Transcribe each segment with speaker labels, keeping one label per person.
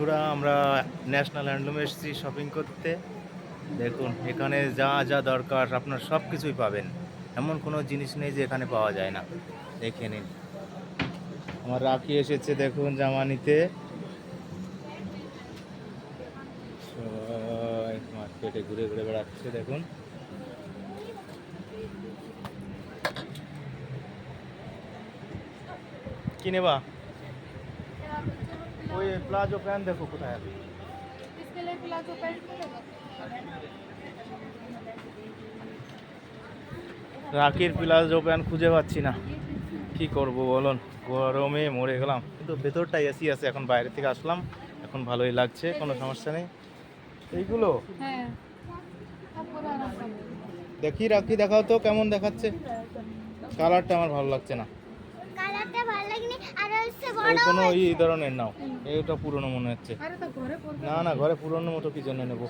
Speaker 1: বন্ধুরা, আমরা ন্যাশনাল হ্যান্ডলুমে এসেছি শপিং করতে। দেখুন, এখানে যা যা দরকার, আপনার সব কিছুই পাবেন। এমন কোনো জিনিস নেই যে এখানে পাওয়া যায় না। দেখে নিন। আমার রাখি এসেছে, দেখুন জামা নিতে মার্কেটে ঘুরে ঘুরে বেড়াচ্ছে, দেখুন। কি নেবা? ওই প্লাজো প্যান্ট দেখো কোথায় আছে।
Speaker 2: প্লাজো
Speaker 1: রাখির প্লাজো প্যান্ট খুঁজে পাচ্ছি না। কি করব বলুন? গরমে মরে গেলাম। কিন্তু ভেতরটা এসি আছে এখন বাইরে থেকে আসলাম। এখন ভালোই লাগছে কোনো সমস্যা নেই। এইগুলো? দেখি রাখি দেখাও তো কেমন দেখাচ্ছে? কালারটা আমার ভালো লাগছে না।
Speaker 3: কালারটা লাগেনি আর হচ্ছে
Speaker 1: ওই
Speaker 3: বড়
Speaker 1: কোনো এই ধরনের নাও এইটা পুরনো মনে হচ্ছে। না না। ঘরে পুরনো মতো কি জন্য নেব?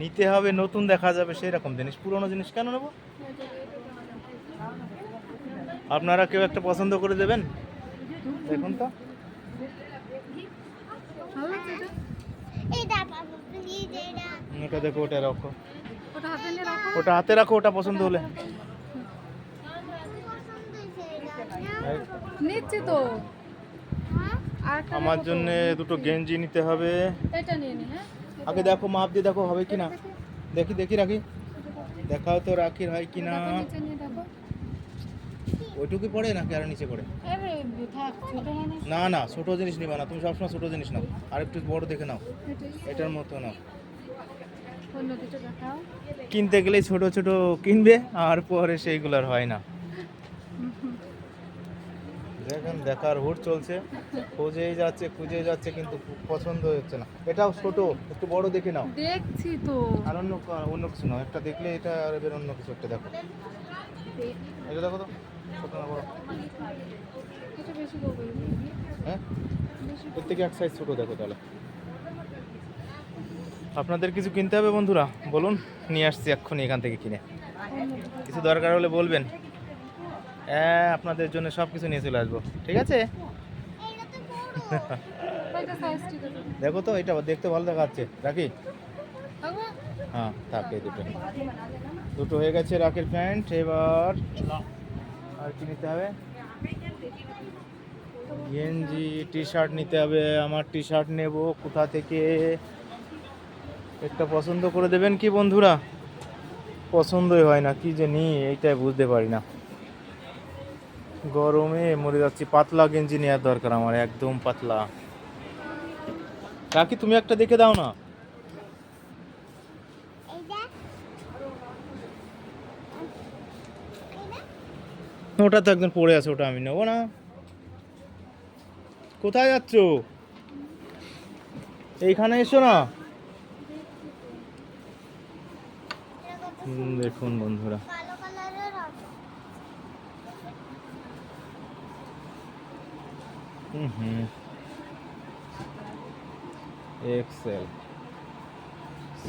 Speaker 1: নিতে হবে নতুন দেখা যাবে সেই রকম জিনিস। পুরনো জিনিস কেন নেব? আপনারা কেউ একটা পছন্দ করে দেবেন? দেখুন তো।
Speaker 2: এটা?
Speaker 3: এটা এটা
Speaker 1: এটা দেখো ওটা রাখো।
Speaker 2: ওটা হাতে রাখো
Speaker 1: ওটা পছন্দ হলে
Speaker 3: পছন্দ হয়েছে এটা
Speaker 2: নিচ্ছি তো।
Speaker 3: হ্যাঁ
Speaker 1: আমার জন্য দুটো গেঞ্জি নিতে হবে।
Speaker 2: এটা নিয়ে নি হ্যাঁ?
Speaker 1: আগে দেখো মাপ দিয়ে দেখো হবে কি না দেখি। দেখি রাখি। দেখাও তো রাখির হয় কি না ওইটুকুই পড়ে নাকি আরও নিচে পড়ে না না ছোট জিনিস নিবা না। তুমি সবসময় ছোট জিনিস নাও। আর একটু বড় দেখে নাও। এটার মতো নাও। কিনতে গেলে ছোট ছোট কিনবে আর পরে সেইগুলোর হয় না। দেখেন দেখার হুট চলছে। খুঁজেই যাচ্ছে খুঁজেই যাচ্ছে কিন্তু পছন্দ হচ্ছে না। এটাও ছোট একটু বড় দেখে নাও।
Speaker 2: দেখছি তো।
Speaker 1: আর অন্য অন্য কিছু নাও। একটা দেখলে এটা আর এবার অন্য কিছু একটা দেখো। এটা দেখো তো ছোট না বড়। হ্যাঁ? এর থেকে এক সাইজ ছোট দেখো তাহলে। আপনাদের কিছু কিনতে হবে বন্ধুরা? বলুন নিয়ে আসছি এক্ষুনি এখান থেকে কিনে।
Speaker 2: কিছু
Speaker 1: দরকার হলে বলবেন। হ্যাঁ আপনাদের জন্য সব কিছু নিয়ে চলে আসব। ঠিক আছে? দেখো তো এটা দেখতে ভালো দেখাচ্ছে। রাখি হ্যাঁ থাকে দুটো। দুটো হয়ে গেছে রাখির প্যান্ট এবার আর কি নিতে হবে? গেঞ্জি টি শার্ট নিতে হবে আমার টি শার্ট নেব। কোথা থেকে? একটা পছন্দ করে দেবেন কি বন্ধুরা? পছন্দই হয় না কি যে নিই এইটাই বুঝতে পারি না। গরমে মরে যাচ্ছি। পাতলা গেঞ্জি নেওয়ার দরকার আমার, একদম পাতলা। কাকি, তুমি একটা দেখে দাও না। ওটা তো একদম পড়ে আছে, ওটা আমি নেব না। কোথায় যাচ্ছ? এইখানে এসো না। দেখুন বন্ধুরা
Speaker 3: কালো কালারের আছে
Speaker 1: হুম হুম এক্সেল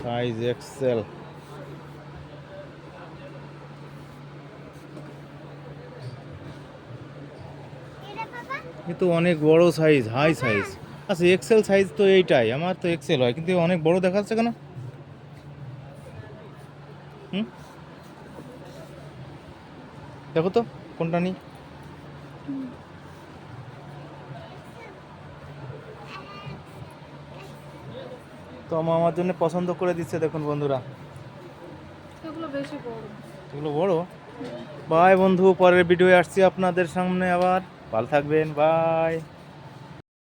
Speaker 1: সাইজ এক্সেল এ তো অনেক বড় সাইজ হাই সাইজ আচ্ছা এক্সেল সাইজ তো এইটাই, আমার তো এক্সেল হয়, কিন্তু অনেক বড় দেখাচ্ছে কেন? হুম? দেখো তো, কোনটা নিই? তো আমা আমার জন্য পছন্দ করে দিচ্ছে দেখুন বন্ধুরা। এগুলো বড়। বাই বন্ধু পরের ভিডিও আসছি আপনাদের সামনে আবার। ভালো থাকবেন বাই।